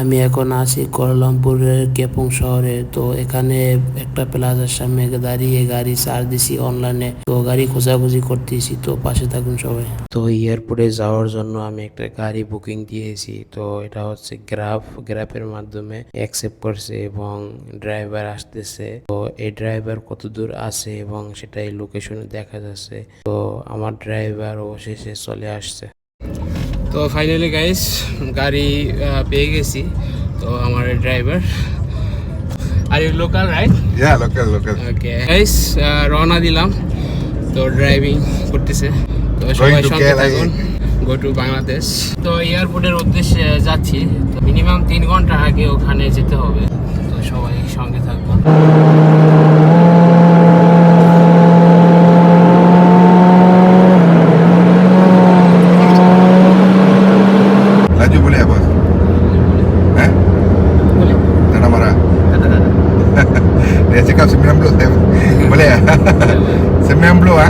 আমি এখন আছি কোয়ালালামপুরের কেপং শহরে। তো এখানে একটা প্লাজার সামনে দাঁড়িয়ে গাড়ি চার্জ দিছি অনলাইনে তো গাড়ি খোঁজাখুঁজি করতেছি, তো পাশে থাকুন সবাই। তো এয়ারপোর্টে যাওয়ার জন্য আমি একটা গাড়ি বুকিং দিয়েছি। তো এটা হচ্ছে গ্রাফ গ্রাফের মাধ্যমে অ্যাকসেপ্ট করছে এবং ড্রাইভার আসতেছে। তো এই ড্রাইভার কত দূর আছে এবং সেটা এই লোকেশনে দেখা যাচ্ছে। তো আমার ড্রাইভার অবশেষে চলে আসছে। তো ফাইনালি গাইস গাড়ি পেয়ে গেছি। তো আমার driver are you local right Yeah, local, local. Okay guys রওনা দিলাম। তো ড্রাইভিং করতেছে। তো সবাই সঙ্গে. থাকুন। গো টু বাংলাদেশ তো এয়ারপোর্টের উদ্দেশ্যে যাচ্ছি। তো মিনিমাম তিন ঘণ্টা আগে ওখানে যেতে হবে। তো সবাই সঙ্গে থাকবেন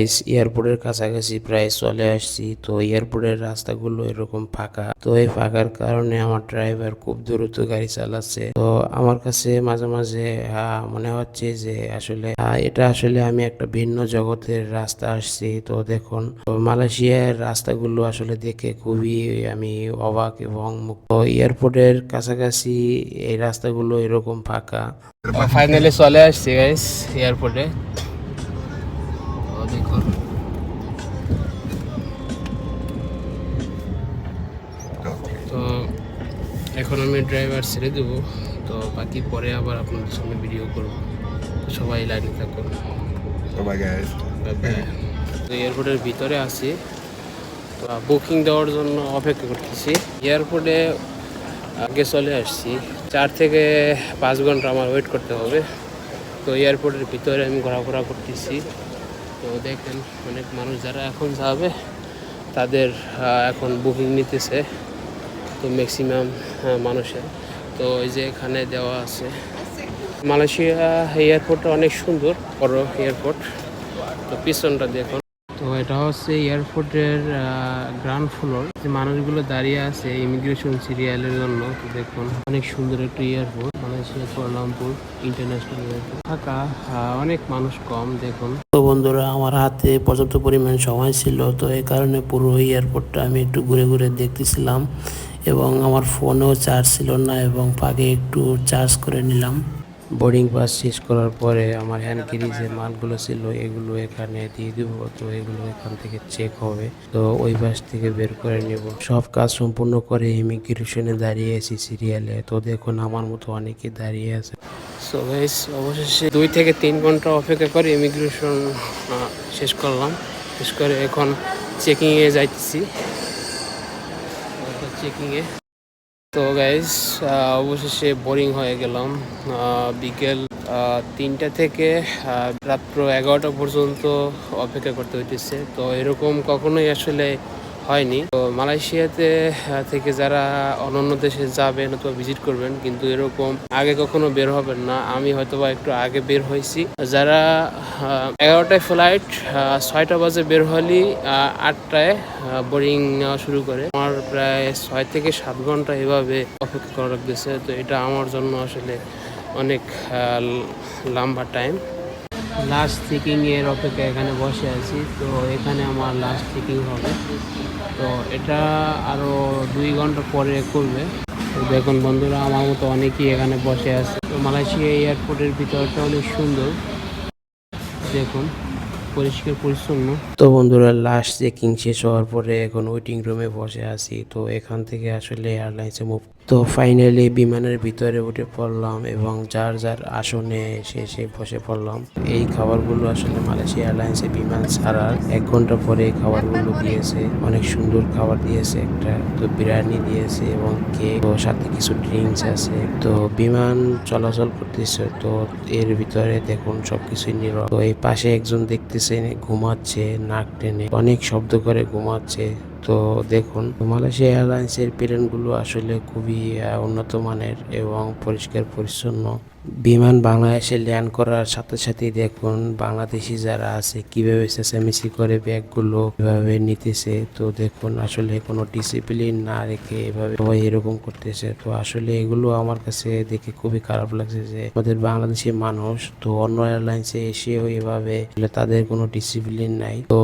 গাইস এয়ারপোর্টের কাছাকাছি প্রায় চলে আসছি। তো এয়ারপোর্টের রাস্তাগুলো এরকম ফাঁকা। তো এই ফাঁকার কারণে আমার ড্রাইভার খুব দ্রুত গাড়ি চালাচ্ছে। তো আমার কাছে মাঝে মাঝে মনে হচ্ছে যে আসলে এটা আসলে আমি একটা ভিন্ন জগতের রাস্তা আসছি। তো দেখুন তো মালয়েশিয়ার রাস্তাগুলো আসলে দেখে খুবই আমি অবাক এবং মুগ্ধ। তো এয়ারপোর্টের কাছাকাছি এই রাস্তাগুলো এরকম ফাঁকা। ফাইনালি চলে আসছি গাইস এয়ারপোর্টে এখন আমি ড্রাইভার ছেড়ে দেবো। তো বাকি পরে আবার আপনাদের সঙ্গে ভিডিও করব। সবাই লাইনে থাকুন। Bye তো এয়ারপোর্টের ভিতরে আছি। তো বুকিং দেওয়ার জন্য অপেক্ষা করতেছি। এয়ারপোর্টে আগে চলে আসছি। চার থেকে পাঁচ ঘণ্টা আমার ওয়েট করতে হবে। তো এয়ারপোর্টের ভিতরে আমি ঘোরাফেরা করতেছি। তো দেখেন অনেক মানুষ যারা এখন যাবে তাদের এখন বুকিং নিতেছে। তো ম্যাক্সিমাম মানুষের। তো এই যে এখানে দেওয়া আছে। মালয়েশিয়া এয়ারপোর্টটা অনেক সুন্দর, বড় এয়ারপোর্ট তো পিছনটা দেখুন। তো এটা হচ্ছে এয়ারপোর্টের গ্রাউন্ড ফ্লোর যে মানুষগুলো দাঁড়িয়ে আছে ইমিগ্রেশন সিরিয়ালের জন্য, তো দেখুন, অনেক সুন্দর একটা airport Malaysia, Kuala Lumpur international airport থাকা অনেক মানুষ কম, দেখুন। তো বন্ধুরা, আমার হাতে পর্যাপ্ত পরিমাণ সময় ছিল, তো এই কারণে পুরো এয়ারপোর্টটা আমি একটু ঘুরে ঘুরে দেখতেছিলাম। এবং আমার ফোনেও চার্জ ছিল না এবং পাকে একটু চার্জ করে নিলাম। বোর্ডিং পাস শেষ করার পরে আমার হ্যান্ড ক্যারি যে মালগুলো ছিল এগুলো এখানে দিয়ে দিব। তো এগুলো এখান থেকে চেক হবে। তো ওই পাশ থেকে বের করে নেব। সব কাজ সম্পূর্ণ করে ইমিগ্রেশনে দাঁড়িয়ে আছি সিরিয়ালে তো দেখুন আমার মতো অনেকে দাঁড়িয়ে আছে। সো গাইস অবশেষে দুই থেকে তিন ঘণ্টা অপেক্ষা করে ইমিগ্রেশন শেষ করলাম। শেষ করে এখন চেকিংয়ে যাইতেছি। চেকিংয়ে তো গাইস অবশেষে বোরিং হয়ে গেলাম। বিকেল তিনটা থেকে রাত্র এগারোটা পর্যন্ত অপেক্ষা করতে হইতেছে। তো এরকম কখনোই আসলে হয়নি। তো মালয়েশিয়াতে থেকে যারা অন্যান্য দেশে যাবেন অথবা ভিজিট করবেন, কিন্তু এরকম আগে কখনো বের হবেন না। আমি হয়তোবা একটু আগে বের হয়েছি। যারা এগারোটায় ফ্লাইট ছয়টা বাজে বের হলি আটটায় বোরিং নেওয়া শুরু করে। আমার প্রায় ছয় থেকে সাত ঘণ্টা এভাবে অপেক্ষা করা লাগতেছে। তো এটা আমার জন্য আসলে অনেক লম্বা টাইম লাস্ট চেকিং এর অপেক্ষা এখানে বসে আছি। তো এখানে আমার লাস্ট চেকিং হবে। তো এটা আরও দুই ঘণ্টা পরে করবে। দেখুন বন্ধুরা, আমার মতো অনেকেই এখানে বসে আছে। তো মালয়েশিয়া এয়ারপোর্টের ভিতরটা অনেক সুন্দর। দেখুন, পরিষ্কার, পরিচ্ছন্ন। তো বন্ধুরা লাস্ট চেকিং শেষ হওয়ার পরে এখন ওয়েটিং রুমে বসে আছি। তো এখান থেকে আসলে এয়ারলাইন্সে মুভ তো ফাইনালি বিমানের ভিতরে উঠে পড়লাম এবং যার যার আসনে এসে এসে বসে পড়লাম। এই খাবারগুলো আসলে মালয়েশিয়া এয়ারলাইন্সে বিমান ছাড়ার এক ঘণ্টা পরে এই খাবারগুলো দিয়েছে। অনেক সুন্দর খাবার দিয়েছে, একটা তো বিরিয়ানি দিয়েছে এবং কেক ও সাথে কিছু ড্রিঙ্কস আছে। তো বিমান চলাচল করতেছে, তো এর ভিতরে দেখুন সবকিছুই নীরব। তো এই পাশে একজন দেখতেছে, ঘুমাচ্ছে, নাক টেনে। অনেক শব্দ করে ঘুমাচ্ছে। তো দেখুন, মালয়েশিয়া এয়ারলাইন্সের প্লেনগুলো আসলে খুবই উন্নত মানের এবং পরিষ্কার পরিচ্ছন্ন। বিমান বাংলাদেশে ল্যান্ড করার সাথে সাথেই দেখুন, বাংলাদেশি যারা আছে, কীভাবে চেঁচামেচি করে ব্যাগগুলো কীভাবে নিতেছে, তো দেখুন আসলে কোনো ডিসিপ্লিন না রেখে এভাবে সবাই এরকম করতেছে। তো আসলে এগুলো আমার কাছে দেখে খুবই খারাপ লাগছে যে আমাদের বাংলাদেশি মানুষ, তো অন্য এয়ারলাইন্সে এসেও এভাবে তাদের কোনো ডিসিপ্লিন নাই। তো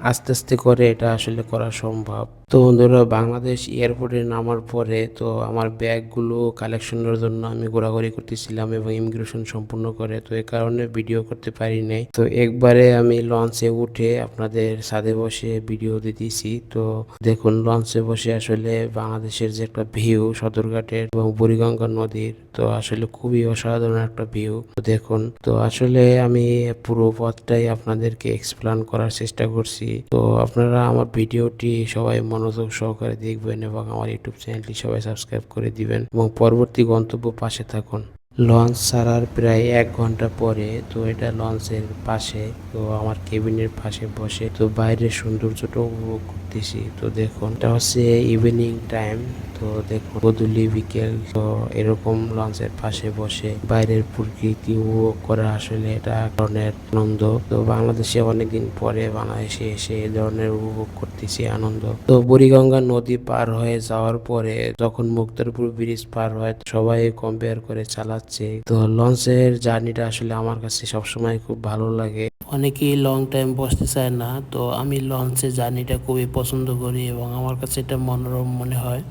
আস্তে আস্তে করে এটা আসলে করা সম্ভব। তো বন্ধুরা, বাংলাদেশ এয়ারপোর্টে নামার পরে তো আমার ব্যাগগুলো কালেকশনের জন্য আমি ঘোরাঘুরি করতেছিলাম এবং ইমিগ্রেশন সম্পূর্ণ করে, তো এই কারণে ভিডিও করতে পারি নাই। তো একবারে আমি লঞ্চে উঠে আপনাদের ছাদে বসে ভিডিও দিতেছি। তো দেখুন লঞ্চে বসে আসলে বাংলাদেশের যে একটা ভিউ সদরঘাটের এবং বুড়িগঙ্গা নদীর, তো আসলে খুবই অসাধারণ একটা ভিউ তো দেখুন, তো আসলে আমি পুরো পথটাই আপনাদেরকে এক্সপ্লেন করার চেষ্টা করছি। তো আপনারা আমার ভিডিওটি সবাই মনোযোগ সহকারে দেখবেন এবং আমার ইউটিউব চ্যানেলটি সবাই সাবস্ক্রাইব করে দিবেন এবং পরবর্তী গন্তব্য পাশে থাকুন। লঞ্চ ছাড়ার প্রায় এক ঘণ্টা পরে তো এটা লঞ্চের পাশে তো আমার কেবিনের পাশে বসে তো বাইরের সৌন্দর্যটা উপভোগ করতেছি তো দেখুন এটা হচ্ছে ইভিনিং টাইম তো দেখুন বদুলি বিকেল, তো এরকম লঞ্চের পাশে বসে বাইরের প্রকৃতি উপভোগ করা আসলে এটা ধরনের আনন্দ। তো বাংলাদেশে অনেকদিন পরে বাংলাদেশে এসে এই ধরনের উপভোগ করতেছি, আনন্দ। তো বুড়িগঙ্গা নদী পার হয়ে যাওয়ার পরে যখন মুক্তারপুর ব্রিজ পার হয় সবাই কম্পেয়ার করে চালাচ্ছে। তো লঞ্চের জার্নিটা আসলে আমার কাছে সবসময় খুব ভালো লাগে। অনেকেই লং টাইম বসতে চায় না, তো আমি লঞ্চে জার্নিটা খুবই পছন্দ করি এবং আমার কাছে এটা মনোরম মনে হয়।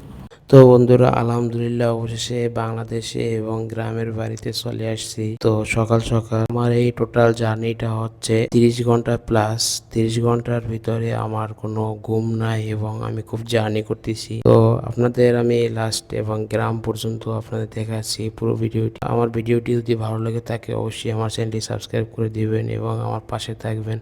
তো বন্ধুরা, আলহামদুলিল্লাহ অবশেষে বাংলাদেশে এবং গ্রামের বাড়িতে চলে আসছি। তো সকাল সকাল আমার এই টোটাল জার্নিটা হচ্ছে তিরিশ ঘণ্টা প্লাস তিরিশ ঘণ্টার ভিতরে আমার কোনো ঘুম নাই এবং আমি খুব জার্নি করতেছি। তো আপনাদের আমি লাস্ট এবং গ্রাম পর্যন্ত আপনাদের দেখাচ্ছি পুরো ভিডিওটি। আমার ভিডিওটি যদি ভালো লাগে থাকে অবশ্যই আমার চ্যানেলটি সাবস্ক্রাইব করে দিবেন এবং আমার পাশে থাকবেন।